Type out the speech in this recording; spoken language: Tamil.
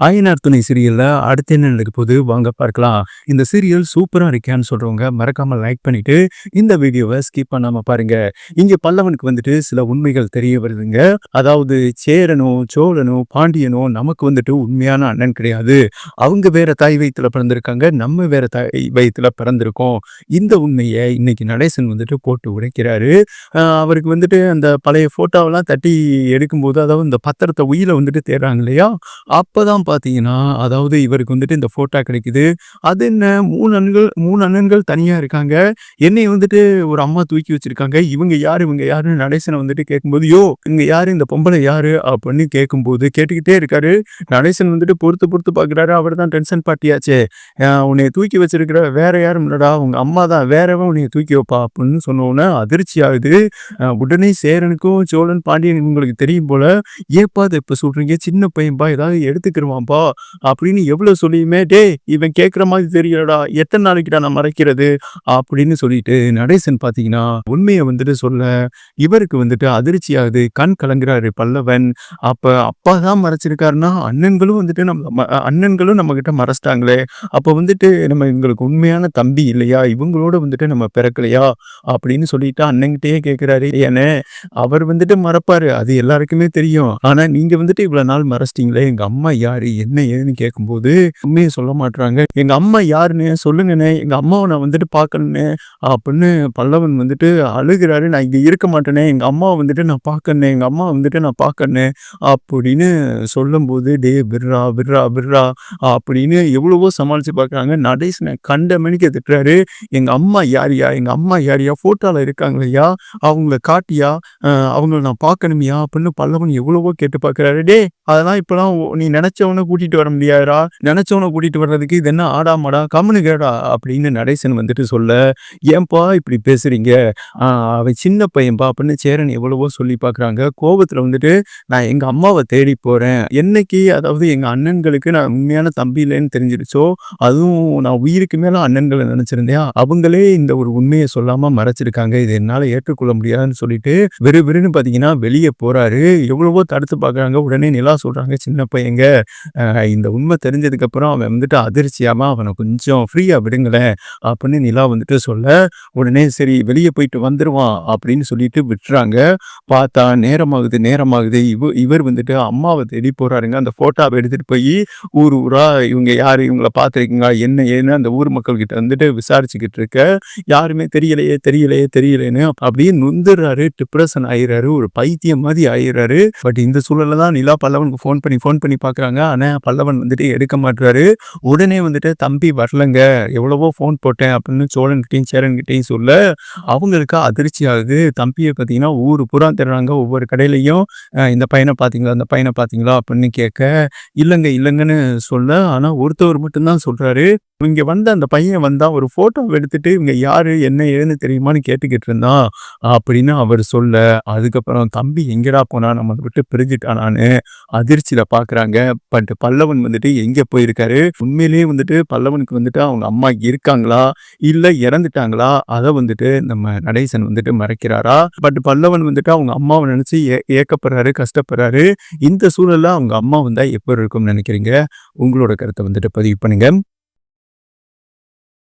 ஆயனார் துணை சீரியல்ல அடுத்து என்ன நடக்க போகுது? வாங்க பார்க்கலாம். இந்த சீரியல் சூப்பரா இருக்கான்னு சொல்றவங்க மறக்காம லைக் பண்ணிட்டு இந்த வீடியோவை ஸ்கிப் பண்ணாம பாருங்க. இங்க பல்லவனுக்கு வந்துட்டு சில உண்மைகள் தெரிய வருதுங்க. அதாவது சேரனோ சோழனோ பாண்டியனோ நமக்கு வந்துட்டு உண்மையான அண்ணன் கிடையாது. அவங்க வேற தாய் வயித்துல பிறந்திருக்காங்க நம்ம வேற தாய் வயித்துல பிறந்திருக்கோம். இந்த உண்மையை இன்னைக்கு நடேசன் வந்துட்டு போட்டு உடைக்கிறாரு. அவருக்கு வந்துட்டு அந்த பழைய போட்டோவெல்லாம் தட்டி எடுக்கும்போது அதாவது இந்த பத்திரத்தை உயிரை வந்துட்டு தேடுறாங்க இல்லையா? அப்பதான் பார்த்தீங்கன்னா அதாவது இவருக்கு வந்துட்டு இந்த ஃபோட்டோ கிடைக்குது. அது என்ன? மூணு அண்ணன்கள் மூணு அண்ணன்கள் தனியாக இருக்காங்க. என்னை வந்துட்டு ஒரு அம்மா தூக்கி வச்சிருக்காங்க. இவங்க யார்? இவங்க யாருன்னு நடேசனை வந்துட்டு கேட்கும்போது யோ இங்கே யார்? இந்த பொம்பளை யார்? அப்படின்னு கேட்கும்போது கேட்டுக்கிட்டே இருக்காரு. நடேசன் வந்துட்டு பொறுத்து பொறுத்து பார்க்குறாரு அவர் தான் டென்ஷன் பார்ட்டியாச்சே உன்னை தூக்கி வச்சிருக்கிற வேற யாரும் இல்லடா. உங்கள் அம்மா தான் வேறவன். உன்னை தூக்கி வைப்பா. அப்படின்னு சொன்னோன்னே அதிர்ச்சி ஆகுது. உடனே சேரனுக்கும் சோழன் பாண்டியன் உங்களுக்கு தெரியும் போல ஏப்பா அதை இப்போ சொல்கிறீங்க சின்ன பையன்பா? ஏதாவது எடுத்துக்கிருவான்பா அப்படின்னு எவ்வளவு சொல்லியுமே டேய் இவன் கேட்குற மாதிரி தெரியலடா எத்தனை நாளைக்குடா நான் மறைக்கிறது? அப்படின்னு சொல்லிட்டு நடேசன் பார்த்தீங்கன்னா உண்மையை வந்துட்டு சொல்ல இவருக்கு வந்துட்டு அதிர்ச்சி ஆகுது கண் கலங்குறாரு பல்லவன். அப்ப அப்பா தான் மறைச்சிருக்காருன்னா அண்ணன்களும் வந்துட்டு நம்ம ம- அண்ணன்களும் நம்ம கிட்ட மறைச்சிட்டாங்களே. அப்ப வந்துட்டு நம்ம இவங்களுக்கு உண்மையான தம்பி இல்லையா? இவங்களோட வந்துட்டு நம்ம பிறக்கலையா? அப்படின்னு சொல்லிட்டு அண்ணன்கிட்டயே கேட்கிறாரு ஏன்னு அவர் வந்துட்டு மறப்பாரு. அது எல்லாருக்குமே தெரியும். ஆனா நீங்க வந்துட்டு இவ்வளவு நாள் மறைச்சிட்டீங்களே எங்க அம்மா என்ன ஏதுன்னு கேட்கும்போது உண்மையை சொல்ல மாட்றாங்க. எங்க அம்மா யாருன்னு சொல்லுங்கண்ணே. எங்க அம்மாவை நான் வந்துட்டு பார்க்கணுன்னு அப்படின்னு பல்லவன் வந்துட்டு அழுகிறாரு. நான் இங்க இருக்க மாட்டேனே எங்க அம்மாவை வந்துட்டு நான் பார்க்கணும் எங்க அம்மா வந்துட்டு நான் பார்க்கணேன் அப்படின்னு சொல்லும்போது டே விர்ரா விர்ரா விர்ரா அப்படின்னு எவ்வளவோ சமாளிச்சு பார்க்கறாங்க நடேசனை கண்ட மணிக்கு திட்டுறாரு. எங்க அம்மா யாரியா எங்க அம்மா யாரியா போட்டோல இருக்காங்களையா அவங்கள காட்டியா? அஹ் அவங்கள நான் பார்க்கணுமியா அப்படின்னு பல்லவன் எவ்வளவோ கேட்டு பார்க்குறாரு டே அதெல்லாம் இப்பெல்லாம் நீ நீ நினைச்சவனை கூட்டிட்டு வர முடியாதுரா நினைச்சவனை கூட்டிட்டு வர்றதுக்கு இது என்ன ஆடாமடா கம்முனு கேடா அப்படின்னு நடேசன் வந்துட்டு சொல்ல ஏன்பா இப்படி பேசுறீங்க? அவன் சின்ன பையன்பா? அப்படின்னு சேரன் எவ்வளவோ சொல்லி பார்க்குறாங்க கோபத்துல வந்துட்டு நான் எங்க அம்மாவை தேடி போறேன். என்னைக்கு அதாவது எங்க அண்ணன்களுக்கு நான் உண்மையான தம்பி இல்லைன்னு தெரிஞ்சிருச்சோ அதுவும் நான் உயிருக்கு மேல அண்ணன்களை நினைச்சிருந்தேன். அவங்களே இந்த ஒரு உண்மையை சொல்லாம மறைச்சிருக்காங்க. இது என்னால ஏற்றுக்கொள்ள முடியாதுன்னு சொல்லிட்டு வெறு வெறுன்னு பாத்தீங்கன்னா வெளியே போறாரு. எவ்வளவோ தடுத்து பார்க்குறாங்க உடனே நிலா சொல்றாங்க சின்ன பையங்க இந்த உண்மை தெரிஞ்சதுக்கப்புறம் அவன் வந்துட்டு அதிர்ச்சியாம அவனை கொஞ்சம் ஃப்ரீயாக விடுங்களேன் அப்படின்னு நிலா வந்துட்டு சொல்ல உடனே சரி வெளியே போயிட்டு வந்துடுவான் அப்படின்னு சொல்லிட்டு விட்டுறாங்க. பார்த்தா நேரமாகுது நேரமாகுது. இவ இவர் வந்துட்டு அம்மாவை தேடி போகிறாருங்க அந்த ஃபோட்டோவை எடுத்துகிட்டு போய் ஊர் ஊராக இவங்க யார்? இவங்கள பார்த்துருக்கீங்களா? என்ன ஏன்னு? அந்த ஊர் மக்கள்கிட்ட வந்துட்டு விசாரிச்சுக்கிட்டு இருக்க யாருமே தெரியலையே தெரியலையே தெரியலைன்னு அப்படியே நொந்துடுறாரு டிப்ரெஷன் ஆயிடுறாரு ஒரு பைத்தியம் மாதிரி ஆயிடுறாரு பட் இந்த சூழலில் தான் நிலா பல்லவனுக்கு ஃபோன் பண்ணி ஃபோன் பண்ணி பார்க்குறாங்க. ஆனால் பல்லவன் வந்துட்டு எடுக்க மாட்டுறாரு உடனே வந்துட்டு தம்பி வரலங்க. எவ்வளவோ ஃபோன் போட்டேன் அப்படின்னு சோழன்கிட்டையும் சேரன்கிட்டையும் சொல்ல அவங்களுக்கு அதிர்ச்சி ஆகுது. தம்பியை பார்த்தீங்கன்னா ஊர் புறா தர்றாங்க ஒவ்வொரு கடையிலையும். இந்த பையனை பார்த்தீங்களா? அந்த பையனை பார்த்தீங்களா? அப்படின்னு கேட்க இல்லைங்க இல்லைங்கன்னு சொல்ல ஆனால் ஒருத்தவர் மட்டும்தான் சொல்றாரு. இங்க வந்த அந்த பையன் வந்தா ஒரு ஃபோட்டோ எடுத்துட்டு இவங்க யாரு? என்ன ஏதுன்னு தெரியுமான்னு கேட்டுக்கிட்டு இருந்தான் அப்படின்னு அவர் சொல்ல. அதுக்கப்புறம் தம்பி எங்கடா போனா நம்ம விட்டு பிரிஞ்சுட்டானான்னு அதிர்ச்சியில பாக்குறாங்க. பட் பல்லவன் வந்துட்டு எங்க போயிருக்காரு? உண்மையிலேயே வந்துட்டு பல்லவனுக்கு வந்துட்டு அவங்க அம்மா இருக்காங்களா? இல்ல இறந்துட்டாங்களா? அதை வந்துட்டு நம்ம நடேசன் வந்துட்டு மறைக்கிறாரா? பட் பல்லவன் வந்துட்டு அவங்க அம்மாவை நினைச்சு ஏ- ஏக்கப்படுறாரு கஷ்டப்படுறாரு. இந்த சூழல்ல அவங்க அம்மா வந்தா எப்போ இருக்கும்னு நினைக்கிறீங்க? உங்களோட கருத்தை வந்துட்டு பதிவு பண்ணுங்க.